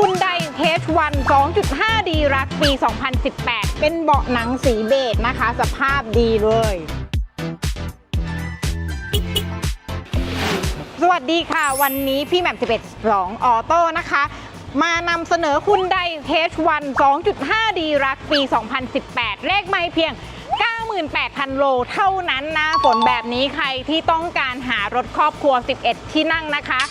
คุณไดเฮชวัน 2.5ดีรักปี 2018 เป็นเบาะหนังสีเบจนะคะ สภาพดีเลย สวัสดีค่ะ วันนี้พี่แหม่ม11 2 ออโต้นะคะ มานำเสนอคุณไดเฮชวัน 2.5ดีรักปี 2018 เลขไม่เพียง 98,000 โลเท่านั้นนะฝนแบบนี้ใครที่ต้องการหารถครอบครัว 11 ที่นั่งนะคะ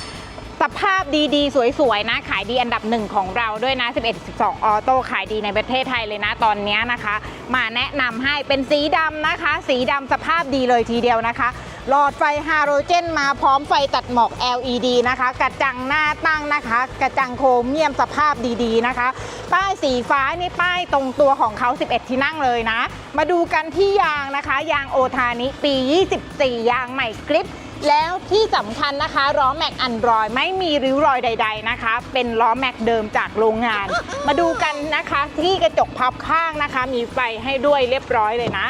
สภาพดีๆ สวยๆนะ ขายดีอันดับหนึ่งของเราด้วยนะ 11 12 ออโต้ขายดีในประเทศไทยเลยนะตอนนี้นะคะ มาแนะนำให้เป็นสีดำนะคะ สีดำสภาพดีเลยทีเดียวนะคะ หลอดไฟฮาโลเจนมาพร้อมไฟตัดหมอก LED นะคะ กระจังหน้าตั้งนะคะ กระจังโครเมียมสภาพดีๆนะคะ ป้ายสีฟ้านี่ป้ายตรงตัวของเขา 11 ที่นั่งเลยนะ มาดูกันที่ยางนะคะ ยางโอทานิปี 24 ยางใหม่กริป แล้วที่สำคัญนะคะล้อแม็กอันรอยไม่มีริ้วรอยใด ๆนะคะ เป็นล้อแม็กเดิมจากโรงงาน มาดูกันนะคะที่กระจกพับข้างนะคะ มีไฟให้ด้วยเรียบร้อยเลยนะ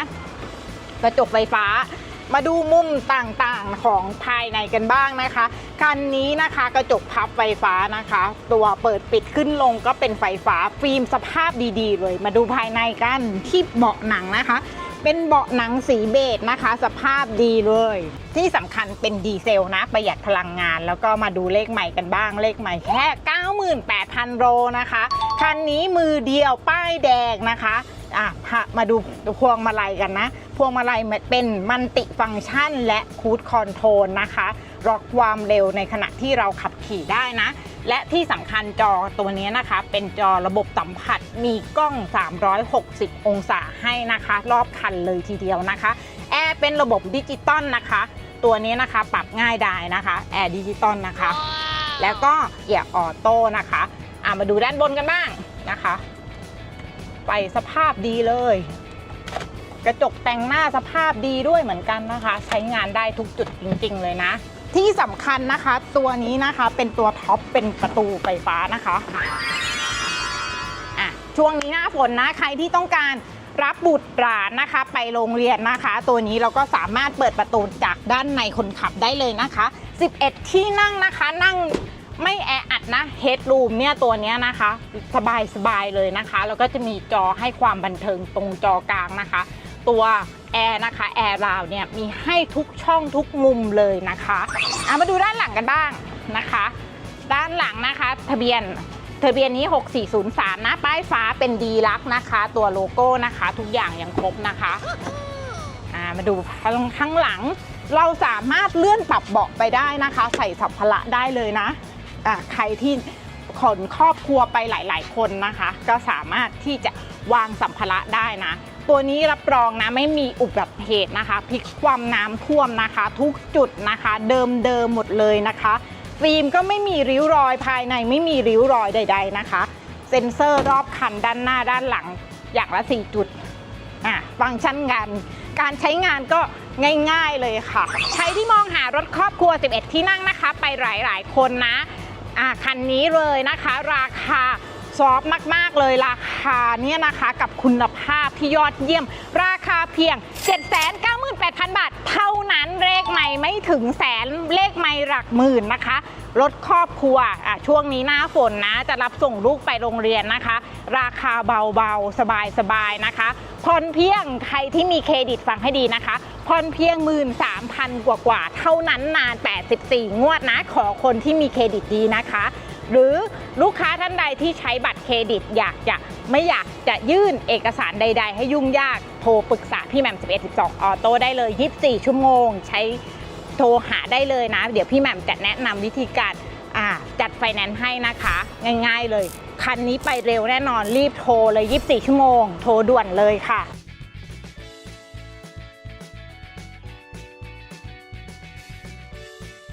กระจกไฟฟ้ามาดูมุมต่างๆของภายในกันบ้างนะคะ คันนี้นะคะกระจกพับไฟฟ้านะคะ ตัวเปิดปิดขึ้นลงก็เป็นไฟฟ้าฟิล์มสภาพดีๆ เลย มาดูภายในกันที่เบาะหนังนะคะ เป็นเบาะหนังสีเบจนะคะ สภาพดีเลย ที่สำคัญเป็นดีเซลนะ ประหยัดพลังงาน แล้วก็มาดูเลขใหม่กันบ้างเลขใหม่แค่ 98,000 โลนะคะ คันนี้มือเดียวป้ายแดงนะคะอะมาดูพวงมาลัยกันนะ พวงมาลัยเป็นมันติฟังก์ชันและคูดคอนโทรลนะคะล็อกความเร็วในขณะที่เราขับขี่ได้นะ และที่สำคัญจอตัวนี้นะคะ เป็นจอระบบสัมผัสมีกล้อง 360 องศาให้นะคะ รอบคันเลยทีเดียวนะคะ แอร์เป็นระบบดิจิตอลนะคะ ตัวนี้นะคะปรับง่ายได้นะคะแอร์ดิจิตอลนะคะ แล้วก็เกียร์ออโต้นะคะอะมาดูด้านบนกันบ้างนะคะไฟสภาพดีเลย กระจกแต่งหน้าสภาพดีด้วยเหมือนกันนะคะ ใช้งานได้ทุกจุดจริง ๆ เลยนะ ที่สำคัญนะคะ ตัวนี้นะคะเป็นตัวท็อปเป็นประตูไฟฟ้านะคะอะช่วงนี้หน้าฝนนะใครที่ต้องการรับบุตรหลานนะคะ ไปโรงเรียนนะคะ ตัวนี้เราก็สามารถเปิดประตูจากด้านในคนขับได้เลยนะคะ 11 ที่นั่งนะคะนั่งไม่แออัดนะเฮดรูมเนี่ยตัวนี้นะคะ สบายสบายเลยนะคะ แล้วก็จะมีจอให้ความบันเทิงตรงจอกลางนะคะ ตัวแอร์นะคะแอร์ราวเนี่ยมีให้ทุกช่องทุกมุมเลยนะคะเอามาดูด้านหลังกันบ้างนะคะ ด้านหลังนะคะ ทะเบียนทะเบียนนี้ 6403 นะป้ายฟ้าเป็นดีลักนะคะ ตัวโลโก้นะคะ ทุกอย่างยังครบนะคะามาดูข้างหลังเราสามารถเลื่อนปรับเบาะไปได้นะคะ ใส่สัมภาระได้เลยนะะใครที่ขนครอบครัวไปหลาย ๆ คนนะคะ ก็สามารถที่จะวางสัมภาระได้นะ ตัวนี้รับรองนะไม่มีอุบัติเหตุนะคะพลิกความน้ำท่วมนะคะ ทุกจุดนะคะ เดิมเดิมหมดเลยนะคะฟิล์มก็ไม่มีริ้วรอยภายในไม่มีริ้วรอยใด ๆนะคะ เซ็นเซอร์รอบคันด้านหน้าด้านหลังอย่างละ 4 จุดอะฟังก์ชันงาน การใช้งานก็ง่ายๆเลยค่ะ ใครที่มองหารถครอบครัว 11 ที่นั่งนะคะ ไปหลายๆคนนะอะคันนี้เลยนะคะ ราคา ซอฟต์มาก ๆ เลยราคาเนี่ยนะคะกับคุณภาพที่ยอดเยี่ยม ราคาเพียง 798,000 บาท เท่านั้นเลขไม่ไม่ถึงแสนเลขไม่หลักหมื่นนะคะรถครอบครัวอะช่วงนี้หน้าฝนนะ จะรับส่งลูกไปโรงเรียนนะคะ ราคาเบาๆ สบายๆนะคะผ่อนเพียงใครที่มีเครดิตฟังให้ดีนะคะผ่อนเพียง 13,000 กว่าๆเท่านั้นนาน 84 งวดนะ ขอคนที่มีเครดิตดีนะคะ หรือลูกค้าท่านใดที่ใช้บัตรเครดิตอยากจะไม่อยากจะยื่นเอกสารใด ๆ ให้ยุ่งยากโทรปรึกษาพี่แหม่ม11 12ออโต้ได้เลย 24 ชั่วโมง ใช้โทรหาได้เลยนะ เดี๋ยวพี่แหม่มจะแนะนำวิธีการจัดไฟแนนซ์ให้นะคะ ง่าย ๆ เลย คันนี้ไปเร็วแน่นอนรีบโทรเลย 24 ชั่วโมง โทรด่วนเลยค่ะ